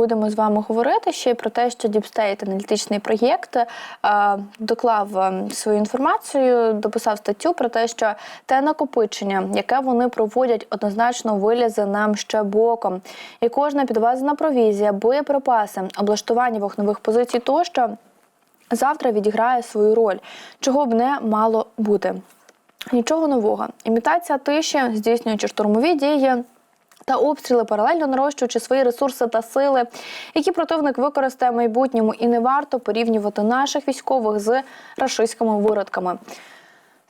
Будемо з вами говорити ще й про те, що State, аналітичний проєкт, е, доклав е, свою інформацію, дописав статтю про те, що те накопичення, яке вони проводять, однозначно вилізе нам ще боком. І кожна підвезена провізія, боєприпаси, облаштування вогневих позицій тощо завтра відіграє свою роль, чого б не мало бути. Нічого нового. Імітація тиші, здійснюючи штурмові дії. Та обстріли паралельно нарощуючи свої ресурси та сили, які противник використає в майбутньому, і не варто порівнювати наших військових з рашистськими виродками.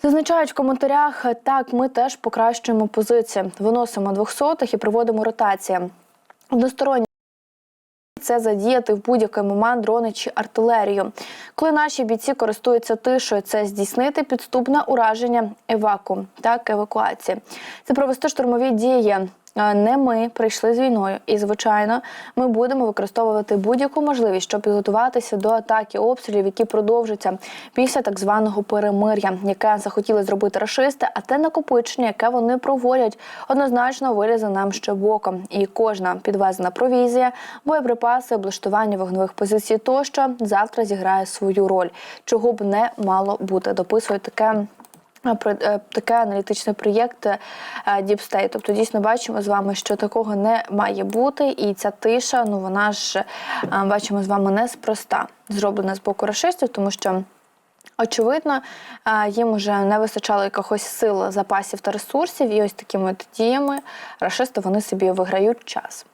Зазначають в коментарях, так ми теж покращуємо позиції, виносимо двохсотих і проводимо ротації. Односторонні це задіяти в будь-який момент дрони чи артилерію. Коли наші бійці користуються тишою, це здійснити підступне ураження еваку, так евакуації. Це провести штурмові дії. Не ми прийшли з війною, і звичайно, ми будемо використовувати будь-яку можливість, щоб підготуватися до атаки обстрілів, які продовжаться після так званого перемир'я, яке захотіли зробити рашисти. А те накопичення, яке вони проводять, однозначно вилізе нам ще боком. І кожна підвезена провізія, боєприпаси, облаштування вогневих позицій тощо завтра зіграє свою роль, чого б не мало бути. Дописує таке. Е, про- е, Таке аналітичний проєкт е, Deep State. Тобто дійсно бачимо з вами, що такого не має бути, і ця тиша, ну вона ж бачимо з вами неспроста зроблена з боку рашистів, тому що. Очевидно, е, їм вже не вистачало якихось сил, запасів та ресурсів, і ось такими діями рашисти вони собі виграють час.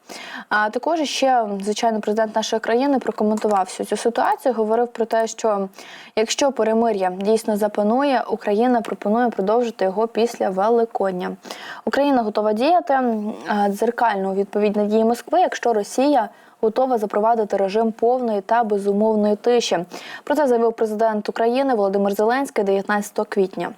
А також ще, звичайно, президент нашої країни прокоментував всю цю ситуацію. Говорив про те, що якщо перемир'я дійсно запанує, Україна пропонує продовжити його після Великодня. Україна готова діяти е, дзеркально у відповідь на дії Москви, якщо Росія готова запровадити режим повної та безумовної тиші. Про це заявив президент України Володимир Зеленський 19 квітня.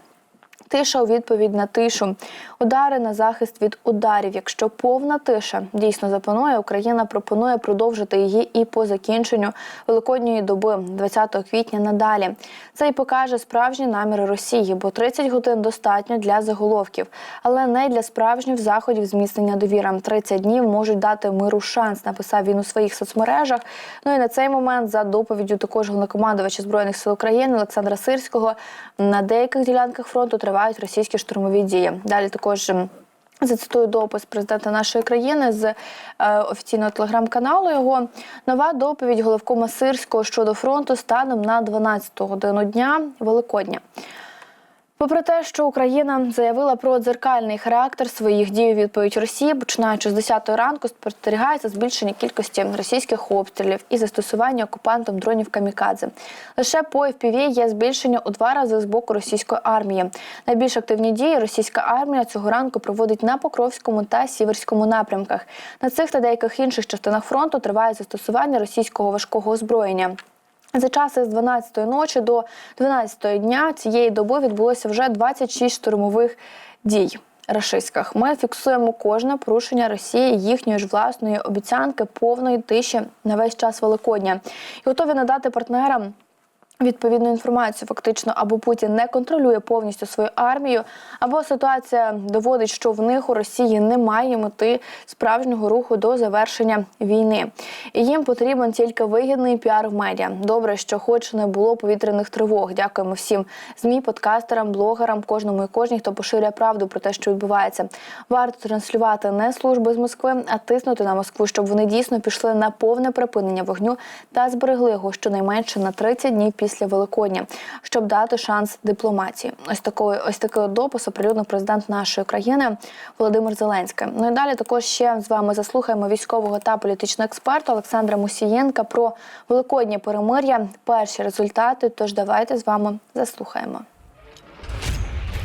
Тиша у відповідь на тишу, удари на захист від ударів. Якщо повна тиша дійсно запанує, Україна пропонує продовжити її і по закінченню великодньої доби, 20 квітня надалі. Це і покаже справжні наміри Росії, бо 30 годин достатньо для заголовків, але не для справжніх заходів зміцнення довіри. 30 днів можуть дати миру шанс. Написав він у своїх соцмережах. Ну і на цей момент за доповіддю також головнокомандувача збройних сил України Олександра Сирського на деяких ділянках фронту тривають російські штурмові дії. Далі також. Зацитую допис президента нашої країни з е, офіційного телеграм-каналу. Його нова доповідь головкома Сирського щодо фронту станом на 12 годину дня Великодня. Попри те, що Україна заявила про дзеркальний характер своїх дій у відповідь Росії, починаючи з 10 ранку, спостерігається збільшення кількості російських обстрілів і застосування окупантом дронів камікадзе. Лише по FPV є збільшення у два рази з боку російської армії. Найбільш активні дії російська армія цього ранку проводить на Покровському та Сіверському напрямках. На цих та деяких інших частинах фронту триває застосування російського важкого озброєння. За час із 12-ї ночі до 12-ї дня цієї доби відбулося вже 26 штурмових дій. Рашистських ми фіксуємо кожне порушення Росії їхньої ж власної обіцянки повної тиші на весь час Великодня і готові надати партнерам відповідну інформацію. Фактично, або Путін не контролює повністю свою армію, або ситуація доводить, що в них у Росії немає мети справжнього руху до завершення війни. І їм потрібен тільки вигідний піар в медіа. Добре, що хоч не було повітряних тривог. Дякуємо всім змі, подкастерам, блогерам, кожному і кожній, хто поширює правду про те, що відбувається. Варто транслювати не служби з Москви, а тиснути на Москву, щоб вони дійсно пішли на повне припинення вогню та зберегли його щонайменше на 30 днів після Великодня, щоб дати шанс дипломатії. Ось такої, ось такого допису допис президент нашої країни Володимир Зеленський. Ну і далі також ще з вами заслухаємо військового та політичного експерта Олександра Мусієнка про великоднє перемир'я. Перші результати. Тож давайте з вами заслухаємо.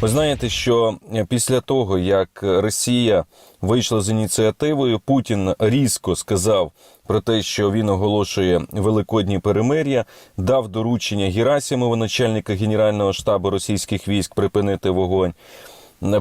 Ви знаєте, що після того, як Росія вийшла з ініціативою, Путін різко сказав про те, що він оголошує великодні перемир'я, дав доручення Герасимову, начальника Генерального штабу російських військ, припинити вогонь.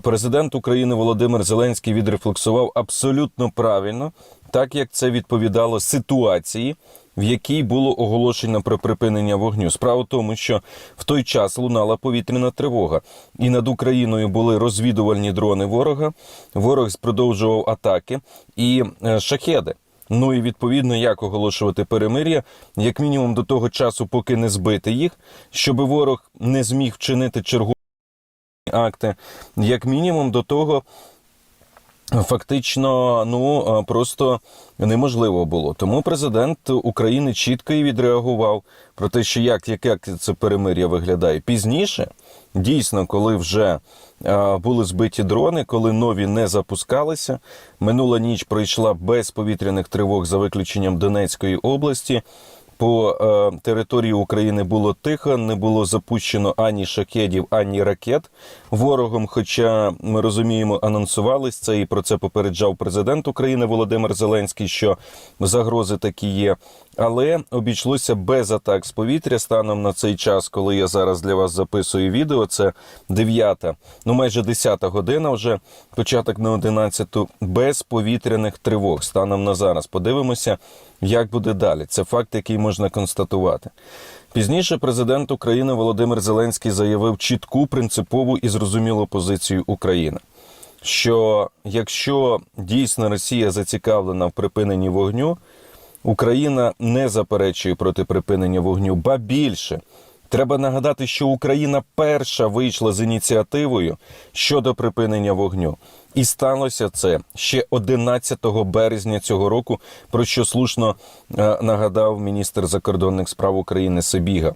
Президент України Володимир Зеленський відрефлексував абсолютно правильно, так як це відповідало ситуації, в якій було оголошено про припинення вогню. Справа в тому, що в той час лунала повітряна тривога, і над Україною були розвідувальні дрони ворога. Ворог продовжував атаки і е, шахеди. Ну і відповідно, як оголошувати перемир'я, як мінімум до того часу, поки не збити їх, щоб ворог не зміг вчинити чергові акти, як мінімум до того. Фактично, ну просто неможливо було. Тому президент України чітко і відреагував про те, що як, як, це перемир'я виглядає пізніше. Дійсно, коли вже були збиті дрони, коли нові не запускалися. Минула ніч пройшла без повітряних тривог за виключенням Донецької області. По е, території України було тихо, не було запущено ані шахедів, ані ракет ворогом. Хоча ми розуміємо, анонсувались це і про це попереджав президент України Володимир Зеленський, що загрози такі є. Але обійшлося без атак з повітря станом на цей час, коли я зараз для вас записую відео. Це 9, ну майже 10 година, вже початок на 11, без повітряних тривог станом на зараз. Подивимося, як буде далі. Це факт, який можна констатувати. Пізніше президент України Володимир Зеленський заявив чітку, принципову і зрозумілу позицію України. Що якщо дійсно Росія зацікавлена в припиненні вогню, Україна не заперечує проти припинення вогню, ба більше. Треба нагадати, що Україна перша вийшла з ініціативою щодо припинення вогню. І сталося це ще 11 березня цього року, про що слушно е, нагадав міністр закордонних справ України Сибіга.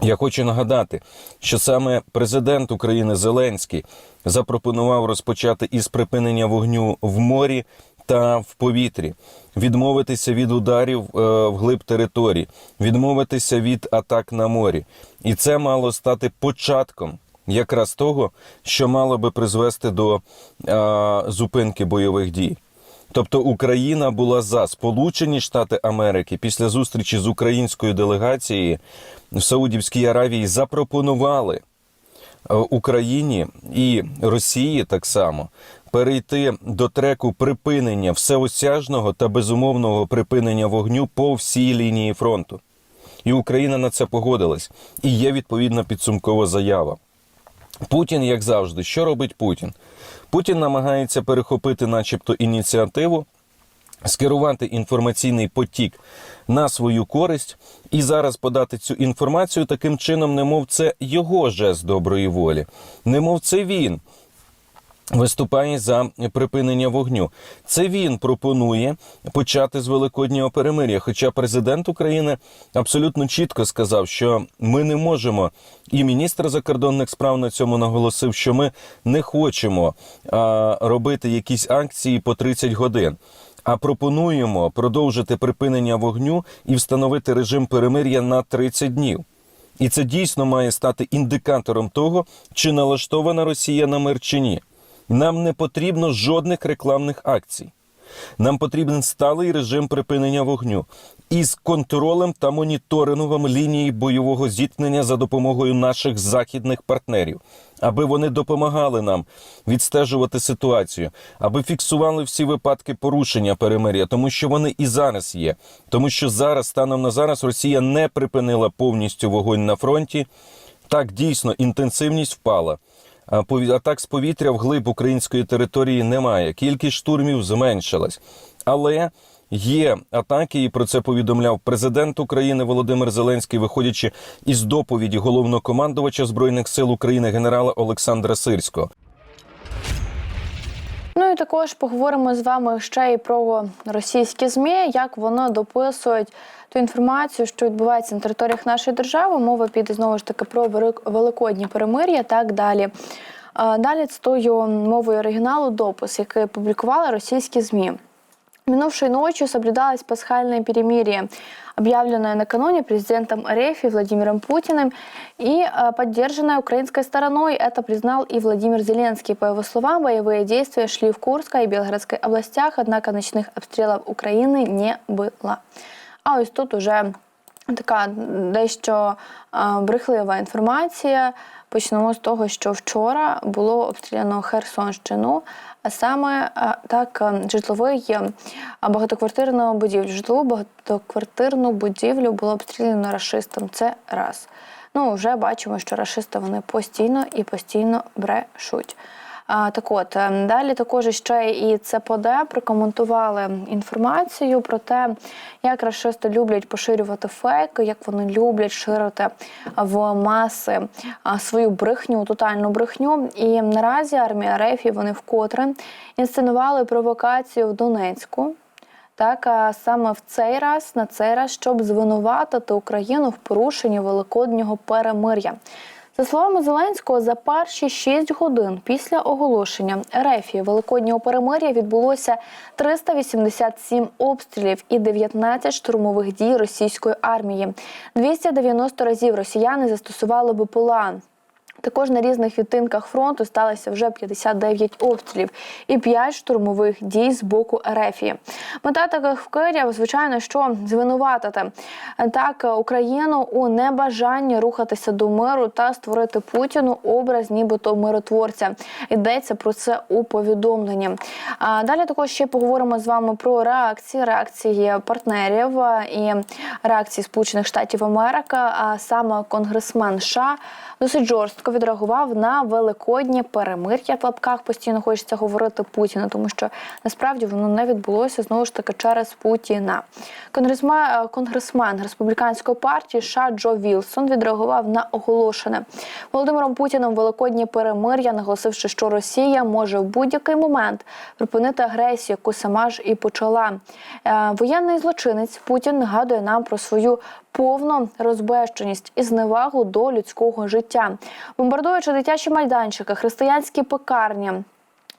Я хочу нагадати, що саме президент України Зеленський запропонував розпочати із припинення вогню в морі та в повітрі, відмовитися від ударів е, вглиб території, відмовитися від атак на морі. І це мало стати початком якраз того, що мало би призвести до е, зупинки бойових дій. Тобто Україна була за Сполучені Штати Америки після зустрічі з українською делегацією в Саудівській Аравії запропонували е, Україні і Росії так само перейти до треку припинення всеосяжного та безумовного припинення вогню по всій лінії фронту. І Україна на це погодилась. І є відповідна підсумкова заява. Путін, як завжди, що робить Путін? Путін намагається перехопити, начебто, ініціативу, скерувати інформаційний потік на свою користь і зараз подати цю інформацію таким чином, немов це його жест доброї волі, немов це він. Виступає за припинення вогню. Це він пропонує почати з великоднього перемир'я. Хоча президент України абсолютно чітко сказав, що ми не можемо, і міністр закордонних справ на цьому наголосив, що ми не хочемо а, робити якісь акції по 30 годин. А пропонуємо продовжити припинення вогню і встановити режим перемир'я на 30 днів. І це дійсно має стати індикатором того, чи налаштована Росія на мир чи ні. Нам не потрібно жодних рекламних акцій. Нам потрібен сталий режим припинення вогню із контролем та моніторингом лінії бойового зіткнення за допомогою наших західних партнерів, аби вони допомагали нам відстежувати ситуацію, аби фіксували всі випадки порушення перемир'я, тому що вони і зараз є. Тому що зараз, станом на зараз, Росія не припинила повністю вогонь на фронті. Так дійсно інтенсивність впала. Атак з повітря вглиб української території немає. Кількість штурмів зменшилась. Але є атаки, і про це повідомляв президент України Володимир Зеленський, виходячи із доповіді головнокомандувача Збройних сил України генерала Олександра Сирського. Ну і також поговоримо з вами ще і про російські змі, як вони дописують ту інформацію, що відбувається на територіях нашої держави. Мова піде знову ж таки про велик- великодні перемир'я. Так далі. Далі цитую мовою оригіналу допис, який публікували російські змі. Минувшей ночью соблюдалось пасхальное перемирие, объявленное накануне президентом РФ и Владимиром Путиным и э, поддержанное украинской стороной. Это признал и Владимир Зеленский. По его словам, боевые действия шли в Курской и Белгородской областях, однако ночных обстрелов Украины не было. А ось тут уже така дещо е, брехлива інформація. Почнемо з того, що вчора було обстріляно Херсонщину, а саме е, так е, житловий багатоквартирну будівлю. Житлову багатоквартирну будівлю було обстріляно рашистом. Це раз. Ну вже бачимо, що рашисти вони постійно і постійно брешуть. Так от ем, далі також ще і ЦПД прокоментували інформацію про те, як рашисти люблять поширювати фейки, як вони люблять ширити в маси свою брехню, тотальну брехню. І наразі армія РФ вони вкотре інсценували провокацію в Донецьку. Так, а саме в цей раз, на цей раз, щоб звинуватити Україну в порушенні великоднього перемир'я. За словами Зеленського, за перші 6 годин після оголошення Ерефії Великоднього перемир'я відбулося 387 обстрілів і 19 штурмових дій російської армії. 290 разів росіяни застосували БПЛА. Також на різних відтинках фронту сталося вже 59 обстрілів і 5 штурмових дій з боку Ерефії. Мета таких вкидів, звичайно, що звинуватити так Україну у небажанні рухатися до миру та створити Путіну образ, нібито миротворця. Йдеться про це у повідомленні. А далі також ще поговоримо з вами про реакції, реакції партнерів і реакції Сполучених Штатів Америки. А саме конгресмен США досить жорстко відреагував на великоднє перемир'я в лапках. Постійно хочеться говорити Путіна, тому що насправді воно не відбулося знову ж таки через Путіна. Конгресмен, конгресмен республіканської партії США Джо Вілсон відреагував на оголошене Володимиром Путіним великоднє перемир'я, наголосивши, що Росія може в будь-який момент припинити агресію, яку сама ж і почала. Е, Воєнний злочинець Путін нагадує нам про свою повну розбещеність і зневагу до людського життя, бомбардуючи дитячі майданчики, християнські пекарні.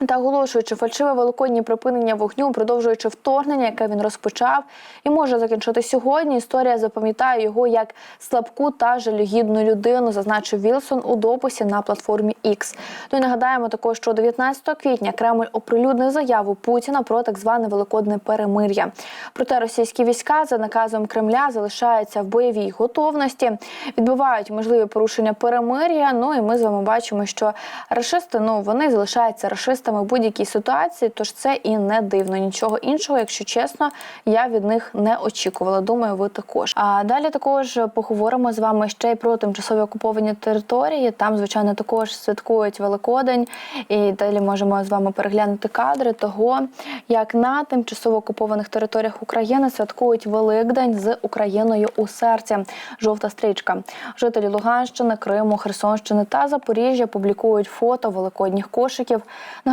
Та оголошуючи фальшиве великоднє припинення вогню, продовжуючи вторгнення, яке він розпочав, і може закінчити сьогодні. Історія запам'ятає його як слабку та жалюгідну людину, зазначив Вілсон у дописі на платформі X. Ну і нагадаємо також, що 19 квітня Кремль оприлюднив заяву Путіна про так зване великодне перемир'я. Проте російські війська за наказом Кремля залишаються в бойовій готовності, відбувають можливі порушення перемир'я. Ну і ми з вами бачимо, що рашисти ну вони залишаються рашистами в будь-якій ситуації, тож це і не дивно. Нічого іншого, якщо чесно, я від них не очікувала. Думаю, ви також. А далі також поговоримо з вами ще й про тимчасові окуповані території. Там, звичайно, також святкують Великодень, і далі можемо з вами переглянути кадри того, як на тимчасово окупованих територіях України святкують Великдень з Україною у серці. Жовта стрічка. Жителі Луганщини, Криму, Херсонщини та Запоріжжя публікують фото великодніх кошиків,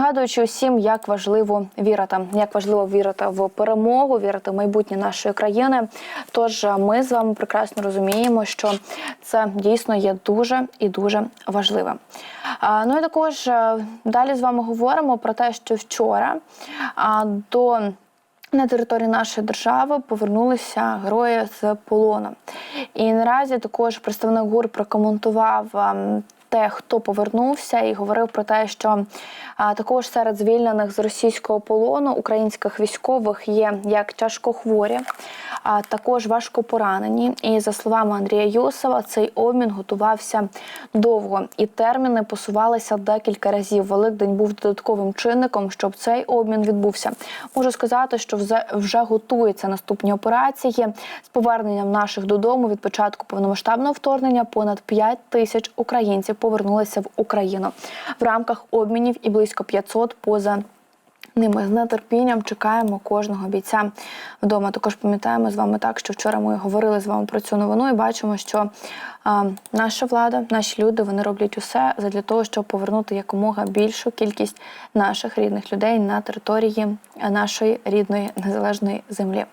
нагадуючи усім, як важливо вірити, як важливо вірити в перемогу, вірити в майбутнє нашої країни. Тож ми з вами прекрасно розуміємо, що це дійсно є дуже і дуже важливим. Ну і також е, далі з вами говоримо про те, що вчора до на території нашої держави повернулися герої з полону. І наразі також представник ГУР прокоментував ем, те, хто повернувся, і говорив про те, що також серед звільнених з російського полону українських військових є як тяжкохворі, а також важко поранені. І за словами Андрія Юсова, цей обмін готувався довго, і терміни посувалися декілька разів. Великдень був додатковим чинником, щоб цей обмін відбувся. Можу сказати, що вже, вже готуються наступні операції з поверненням наших додому від початку повномасштабного вторгнення. Понад 5 тисяч українців повернулися в Україну в рамках обмінів і близько 500 поза. Ними з нетерпінням чекаємо кожного бійця вдома. Також пам'ятаємо з вами так, що вчора ми говорили з вами про цю новину і бачимо, що а, наша влада, наші люди вони роблять усе для того, щоб повернути якомога більшу кількість наших рідних людей на території нашої рідної незалежної землі.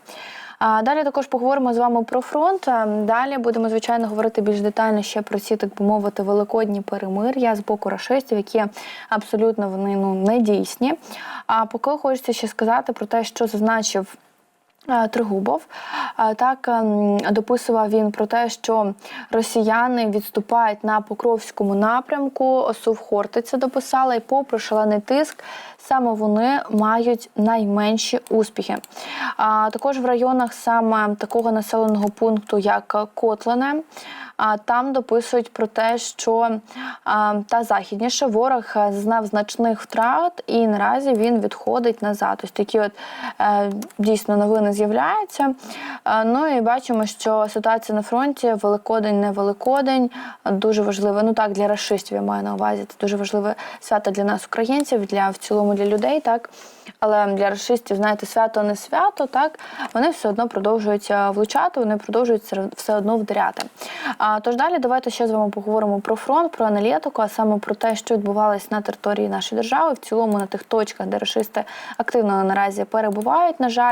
А далі також поговоримо з вами про фронт. Далі будемо звичайно говорити більш детально ще про ці, так би мовити, великодні перемир'я з боку рашистів, які абсолютно вони ну не дійсні. А поки хочеться ще сказати про те, що зазначив. е, Тригубов Е, так ем, дописував він про те, що росіяни відступають на Покровському напрямку. Осув Хортиця дописала, і попри шалений тиск саме вони мають найменші успіхи. А також в районах саме такого населеного пункту, як Котлине. Там дописують про те, що та західніше ворог зазнав значних втрат, і наразі він відходить назад. Ось такі от е, дійсно новини з'являються. Ну і бачимо, що ситуація на фронті Великодень, не Великодень дуже важливе. Ну так для расистів я маю на увазі. Це дуже важливе свято для нас, українців, для в цілому для людей, так. Але для расистів, знаєте, свято не свято, так вони все одно продовжують е, влучати, вони продовжують все- одно вдаряти. А тож далі давайте ще з вами поговоримо про фронт, про аналітику, а саме про те, що відбувалось на території нашої держави, в цілому на тих точках, де расисти активно наразі перебувають. На жаль,